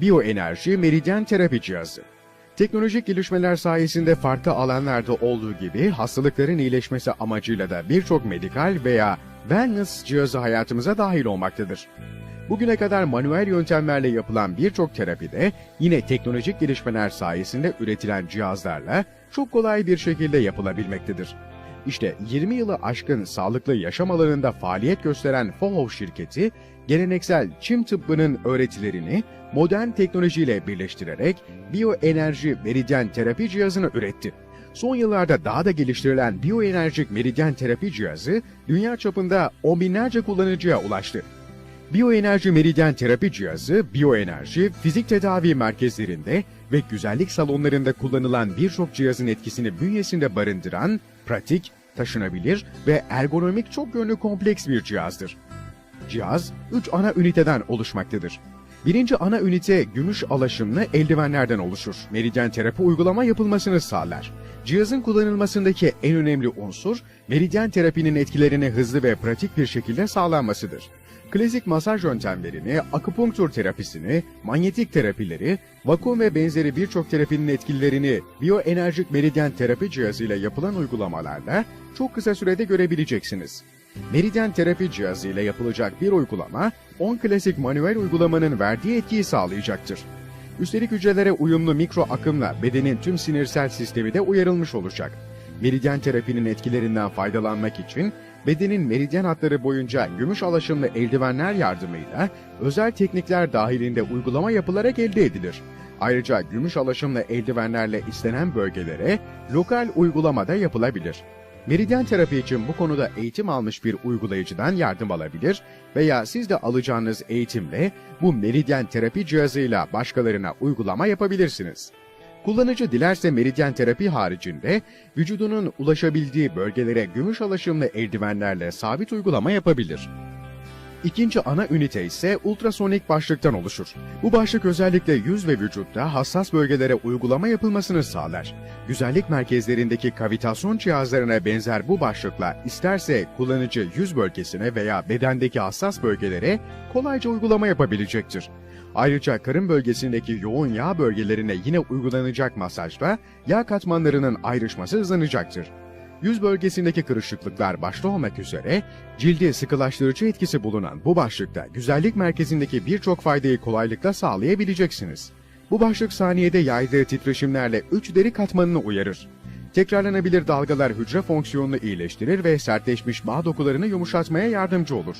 Biyoenerji Meridyen Terapi Cihazı. Teknolojik gelişmeler sayesinde farklı alanlarda olduğu gibi hastalıkların iyileşmesi amacıyla da birçok medikal veya wellness cihazı hayatımıza dahil olmaktadır. Bugüne kadar manuel yöntemlerle yapılan birçok terapide yine teknolojik gelişmeler sayesinde üretilen cihazlarla çok kolay bir şekilde yapılabilmektedir. İşte 20 yılı aşkın sağlıklı yaşam alanında faaliyet gösteren Fohov şirketi, geleneksel çim tıbbının öğretilerini modern teknolojiyle birleştirerek biyoenerji meridyen terapi cihazını üretti. Son yıllarda daha da geliştirilen biyoenerjik meridyen terapi cihazı dünya çapında on binlerce kullanıcıya ulaştı. Biyoenerji Meridyen Terapi Cihazı, biyoenerji, fizik tedavi merkezlerinde ve güzellik salonlarında kullanılan birçok cihazın etkisini bünyesinde barındıran, pratik, taşınabilir ve ergonomik çok yönlü kompleks bir cihazdır. Cihaz, 3 ana üniteden oluşmaktadır. Birinci ana ünite gümüş alaşımlı eldivenlerden oluşur. Meridyen terapi uygulama yapılmasını sağlar. Cihazın kullanılmasındaki en önemli unsur, meridyen terapinin etkilerini hızlı ve pratik bir şekilde sağlanmasıdır. Klasik masaj yöntemlerini, akupunktur terapisini, manyetik terapileri, vakum ve benzeri birçok terapinin etkilerini biyoenerjik meridyen terapi cihazıyla yapılan uygulamalarla çok kısa sürede görebileceksiniz. Meridyen terapi cihazı ile yapılacak bir uygulama, 10 klasik manuel uygulamanın verdiği etkiyi sağlayacaktır. Üstelik hücrelere uyumlu mikro akımla bedenin tüm sinirsel sistemi de uyarılmış olacak. Meridyen terapinin etkilerinden faydalanmak için bedenin meridyen hatları boyunca gümüş alaşımlı eldivenler yardımıyla özel teknikler dahilinde uygulama yapılarak elde edilir. Ayrıca gümüş alaşımlı eldivenlerle istenen bölgelere lokal uygulama da yapılabilir. Meridyen terapi için bu konuda eğitim almış bir uygulayıcıdan yardım alabilir veya siz de alacağınız eğitimle bu meridyen terapi cihazıyla başkalarına uygulama yapabilirsiniz. Kullanıcı dilerse meridyen terapi haricinde vücudunun ulaşabildiği bölgelere gümüş alaşımlı eldivenlerle sabit uygulama yapabilir. İkinci ana ünite ise ultrasonik başlıktan oluşur. Bu başlık özellikle yüz ve vücutta hassas bölgelere uygulama yapılmasını sağlar. Güzellik merkezlerindeki kavitasyon cihazlarına benzer bu başlıkla isterse kullanıcı yüz bölgesine veya bedendeki hassas bölgelere kolayca uygulama yapabilecektir. Ayrıca karın bölgesindeki yoğun yağ bölgelerine yine uygulanacak masajla yağ katmanlarının ayrışması hızlanacaktır. Yüz bölgesindeki kırışıklıklar başta olmak üzere cilde sıkılaştırıcı etkisi bulunan bu başlıkta güzellik merkezindeki birçok faydayı kolaylıkla sağlayabileceksiniz. Bu başlık saniyede yaydığı titreşimlerle 3 deri katmanını uyarır. Tekrarlanabilir dalgalar hücre fonksiyonunu iyileştirir ve sertleşmiş bağ dokularını yumuşatmaya yardımcı olur.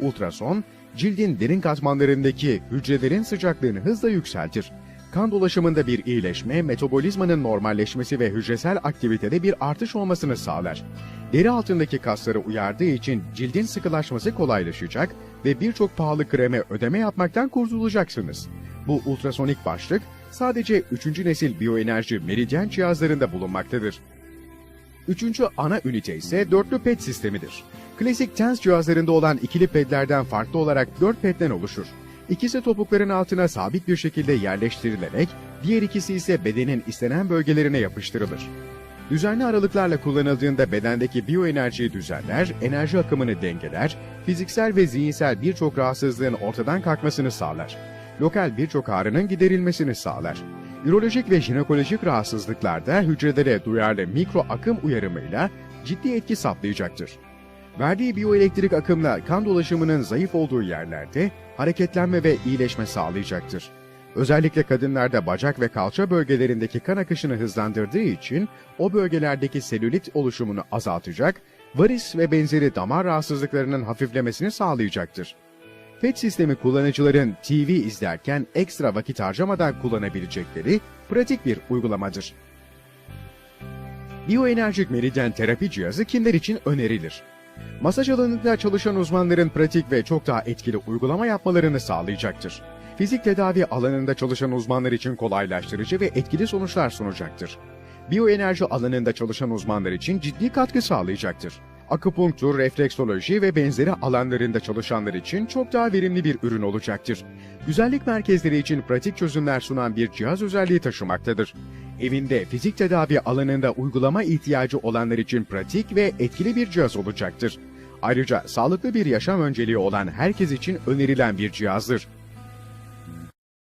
Ultrason, cildin derin katmanlarındaki hücrelerin sıcaklığını hızla yükseltir. Kan dolaşımında bir iyileşme, metabolizmanın normalleşmesi ve hücresel aktivitede bir artış olmasını sağlar. Deri altındaki kasları uyardığı için cildin sıkılaşması kolaylaşacak ve birçok pahalı kreme ödeme yapmaktan kurtulacaksınız. Bu ultrasonik başlık sadece 3. nesil biyoenerji meridyen cihazlarında bulunmaktadır. Üçüncü ana ünite ise dörtlü pet sistemidir. Klasik TENS cihazlarında olan ikili pedlerden farklı olarak dört pedden oluşur. İkisi topukların altına sabit bir şekilde yerleştirilerek, diğer ikisi ise bedenin istenen bölgelerine yapıştırılır. Düzenli aralıklarla kullanıldığında bedendeki biyoenerjiyi düzenler, enerji akımını dengeler, fiziksel ve zihinsel birçok rahatsızlığın ortadan kalkmasını sağlar. Lokal birçok ağrının giderilmesini sağlar. Ürolojik ve jinekolojik rahatsızlıklarda hücrelere duyarlı mikro akım uyarımıyla ciddi etki sağlayacaktır. Verdiği biyoelektrik akımla kan dolaşımının zayıf olduğu yerlerde hareketlenme ve iyileşme sağlayacaktır. Özellikle kadınlarda bacak ve kalça bölgelerindeki kan akışını hızlandırdığı için o bölgelerdeki selülit oluşumunu azaltacak, varis ve benzeri damar rahatsızlıklarının hafiflemesini sağlayacaktır. PET sistemi kullanıcıların TV izlerken ekstra vakit harcamadan kullanabilecekleri pratik bir uygulamadır. Biyoenerjik meridyen terapi cihazı kimler için önerilir? Masaj alanında çalışan uzmanların pratik ve çok daha etkili uygulama yapmalarını sağlayacaktır. Fizik tedavi alanında çalışan uzmanlar için kolaylaştırıcı ve etkili sonuçlar sunacaktır. Biyoenerji alanında çalışan uzmanlar için ciddi katkı sağlayacaktır. Akupunktur, refleksoloji ve benzeri alanlarında çalışanlar için çok daha verimli bir ürün olacaktır. Güzellik merkezleri için pratik çözümler sunan bir cihaz özelliği taşımaktadır. Evinde fizik tedavi alanında uygulama ihtiyacı olanlar için pratik ve etkili bir cihaz olacaktır. Ayrıca sağlıklı bir yaşam önceliği olan herkes için önerilen bir cihazdır.